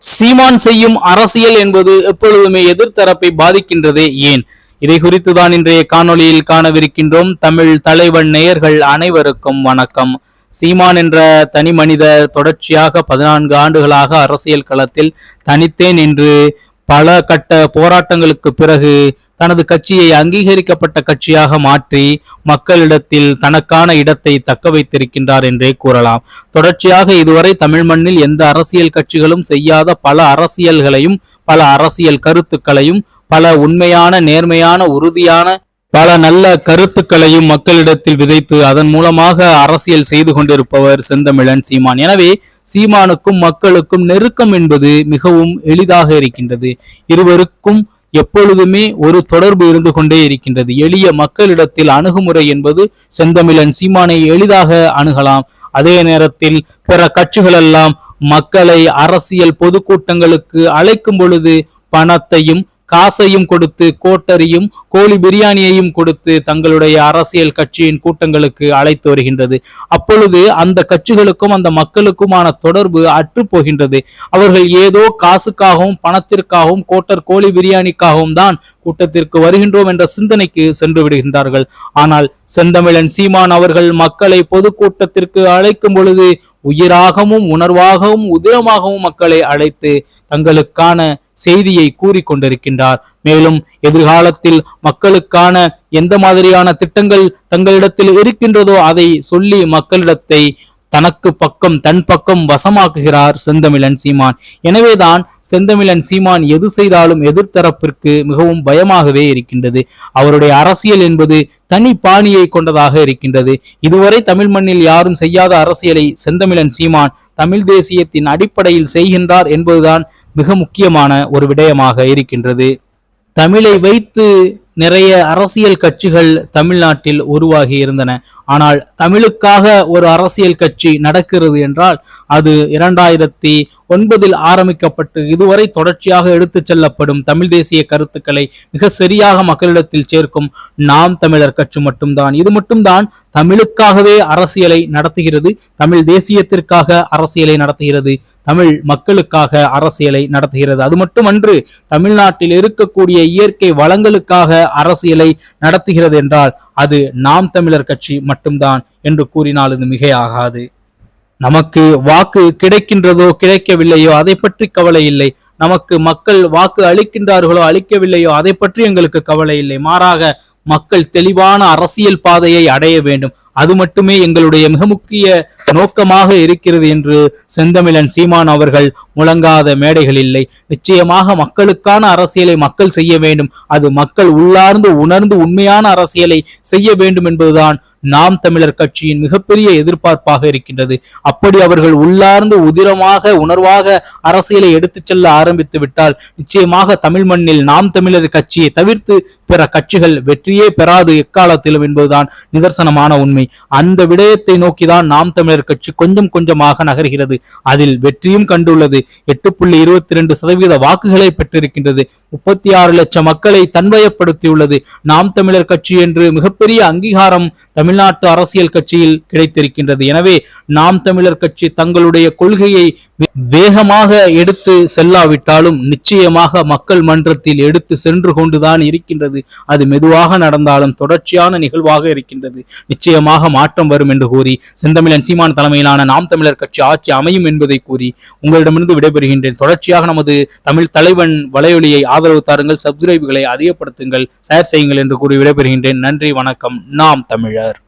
சீமான் செய்யும் அரசியல் என்பது எப்பொழுதுமே எதிர்த்தரப்பை பாதிக்கின்றதே ஏன்? இதை குறித்துதான் இன்றைய காணொளியில் காணவிருக்கின்றோம் தமிழ் தலைவன் நேயர்கள் அனைவருக்கும் வணக்கம். சீமான் என்ற தனி மனிதர் தொடர்ச்சியாக பதினான்கு ஆண்டுகளாக அரசியல் களத்தில் தனித்தேன் என்று பல கட்ட போராட்டங்களுக்கு பிறகு தனது கட்சியை அங்கீகரிக்கப்பட்ட கட்சியாக மாற்றி மக்களிடத்தில் தனக்கான இடத்தை தக்க வைத்திருக்கின்றார் என்றே கூறலாம். தொடர்ச்சியாக இதுவரை தமிழ் மண்ணில் எந்த அரசியல் கட்சிகளும் செய்யாத பல அரசியல்களையும் பல அரசியல் கருத்துக்களையும் பல உண்மையான நேர்மையான உறுதியான பல நல்ல கருத்துக்களையும் மக்களிடத்தில் விதைத்து அதன் மூலமாக அரசியல் செய்து கொண்டிருப்பவர் செந்தமிழன் சீமான். எனவே சீமானுக்கும் மக்களுக்கும் நெருக்கம் என்பது மிகவும் எளிதாக இருக்கின்றது. இருவருக்கும் எப்பொழுதுமே ஒரு தொடர்பு இருந்து கொண்டே இருக்கின்றது. எளிய மக்களிடத்தில் அணுகுமுறை என்பது செந்தமிழன் சீமானை எளிதாக அணுகலாம். அதே நேரத்தில் பிற கட்சிகளெல்லாம் மக்களை அரசியல் பொதுக்கூட்டங்களுக்கு அழைக்கும் பொழுது பணத்தையும் காசையும் கொடுத்து கோட்டரியும் கோழி பிரியாணியையும் கொடுத்து தங்களுடைய அரசியல் கட்சியின் கூட்டங்களுக்கு அழைத்து வருகின்றது. அப்பொழுது அந்த கட்சிகளுக்கும் அந்த மக்களுக்குமான தொடர்பு அற்று போகின்றது. அவர்கள் ஏதோ காசுக்காகவும் பணத்திற்காகவும் கோட்டர் கோழி பிரியாணிக்காகவும் தான் கூட்டத்திற்கு வருகின்றோம் என்ற சிந்தனைக்கு சென்று விடுகின்றார்கள். ஆனால் செந்தமிழன் சீமான் அவர்கள் மக்களை பொதுக்கூட்டத்திற்கு அழைக்கும் பொழுது உயிராகவும் உணர்வாகவும் உதிரமாகவும் மக்களை அழைத்து தங்களுக்கான செய்தியை கூறிக்கொண்டிருக்கின்றார் மேலும் எதிர்காலத்தில் மக்களுக்கான எந்த மாதிரியான திட்டங்கள் தங்களிடத்தில் இருக்கின்றதோ அதை சொல்லி மக்களிடத்தை தனக்கு பக்கம் தன் பக்கம் வசமாக்குகிறார் செந்தமிழன் சீமான். எனவேதான் செந்தமிழன் சீமான் எது செய்தாலும் எதிர்த்தரப்பிற்கு மிகவும் பயமாகவே இருக்கின்றது. அவருடைய அரசியல் என்பது தனி பாணியை கொண்டதாக இருக்கின்றது. இதுவரை தமிழ் மண்ணில் யாரும் செய்யாத அரசியலை செந்தமிழன் சீமான் தமிழ் தேசியத்தின் அடிப்படையில் செய்கின்றார் என்பதுதான் மிக முக்கியமான ஒரு விடயமாக இருக்கின்றது. தமிழை வைத்து நிறைய அரசியல் கட்சிகள் தமிழ்நாட்டில் உருவாகி இருந்தன. ஆனால் தமிழுக்காக ஒரு அரசியல் கட்சி நடக்கிறது என்றால் அது இரண்டாயிரத்தி ஒன்பதில் ஆரம்பிக்கப்பட்டு இதுவரை தொடர்ச்சியாக எடுத்துச் செல்லப்படும் தமிழ் தேசிய கருத்துக்களை மிக சரியாக மக்களிடத்தில் சேர்க்கும் நாம் தமிழர் கட்சி மட்டும்தான். இது மட்டும்தான் தமிழுக்காகவே அரசியலை நடத்துகிறது தமிழ் தேசியத்திற்காக அரசியலை நடத்துகிறது தமிழ் மக்களுக்காக அரசியலை நடத்துகிறது. அது மட்டுமன்று தமிழ்நாட்டில் இருக்கக்கூடிய இயற்கை வளங்களுக்காக அரசியலை நடத்துகிறது என்றால் அது நாம் தமிழர் கட்சி மட்டும்தான் என்று கூறினால் இது மிகையாகாது. நமக்கு வாக்கு கிடைக்கின்றதோ கிடைக்கவில்லையோ அதை பற்றி கவலை இல்லை. நமக்கு மக்கள் வாக்கு அளிக்கின்றார்களோ அளிக்கவில்லையோ அதை பற்றி எங்களுக்கு கவலை இல்லை. மாறாக மக்கள் தெளிவான அரசியல் பாதையை அடைய வேண்டும். அது மட்டுமே எங்களுடைய மிக முக்கிய நோக்கமாக இருக்கிறது என்று செந்தமிழன் சீமான் அவர்கள் முழங்காத மேடைகள் இல்லை. நிச்சயமாக மக்களுக்கான அரசியலை மக்கள் செய்ய வேண்டும். அது மக்கள் உள்ளார்ந்து உணர்ந்து உண்மையான அரசியலை செய்ய வேண்டும் என்பதுதான் நாம் தமிழர் கட்சியின் மிகப்பெரிய எதிர்பார்ப்பாக இருக்கின்றது. அப்படி அவர்கள் உள்ளார்ந்து உதிரமாக உணர்வாக அரசியலை எடுத்துச் செல்ல ஆரம்பித்து விட்டால் நிச்சயமாக தமிழ் மண்ணில் நாம் தமிழர் கட்சியை தவிர்த்து பிற கட்சிகள் வெற்றியே பெறாது எக்காலத்திலும் என்பதுதான் நிதர்சனமான உண்மை. அந்த விடயத்தை நோக்கிதான் நாம் தமிழர் கட்சி கொஞ்சம் கொஞ்சமாக நகர்கிறது. அதில் வெற்றியும் கண்டுள்ளது. எட்டு புள்ளி இருபத்தி ரெண்டு சதவீத வாக்குகளை பெற்றிருக்கின்றது. முப்பத்தி ஆறு லட்சம் மக்களை தன்வயப்படுத்தியுள்ளது. நாம் தமிழர் கட்சி என்று மிகப்பெரிய அங்கீகாரம் தமிழ் தமிழ்நாட்டு அரசியல் கட்சியில் கிடைத்திருக்கின்றது. எனவே நாம் தமிழர் கட்சி தங்களுடைய கொள்கையை வேகமாக எடுத்து செல்லாவிட்டாலும் நிச்சயமாக மக்கள் மன்றத்தில் எடுத்து சென்று கொண்டுதான் இருக்கின்றது. அது மெதுவாக நடந்தாலும் தொடர்ச்சியான நிகழ்வாக இருக்கின்றது. நிச்சயமாக மாற்றம் வரும் என்று கூறி செந்தமிழன் சீமான் தலைமையிலான நாம் தமிழர் கட்சி ஆட்சி அமையும் என்பதை கூறி உங்களிடமிருந்து விடைபெறுகின்றேன். தொடர்ச்சியாக நமது தமிழ் தலைவன் வலையொலியை ஆதரவு தாருங்கள் சப்ஸ்கிரைபுகளை அதிகப்படுத்துங்கள் ஷேர் செய்யுங்கள் என்று கூறி விடைபெறுகின்றேன். நன்றி வணக்கம். நாம் தமிழர்.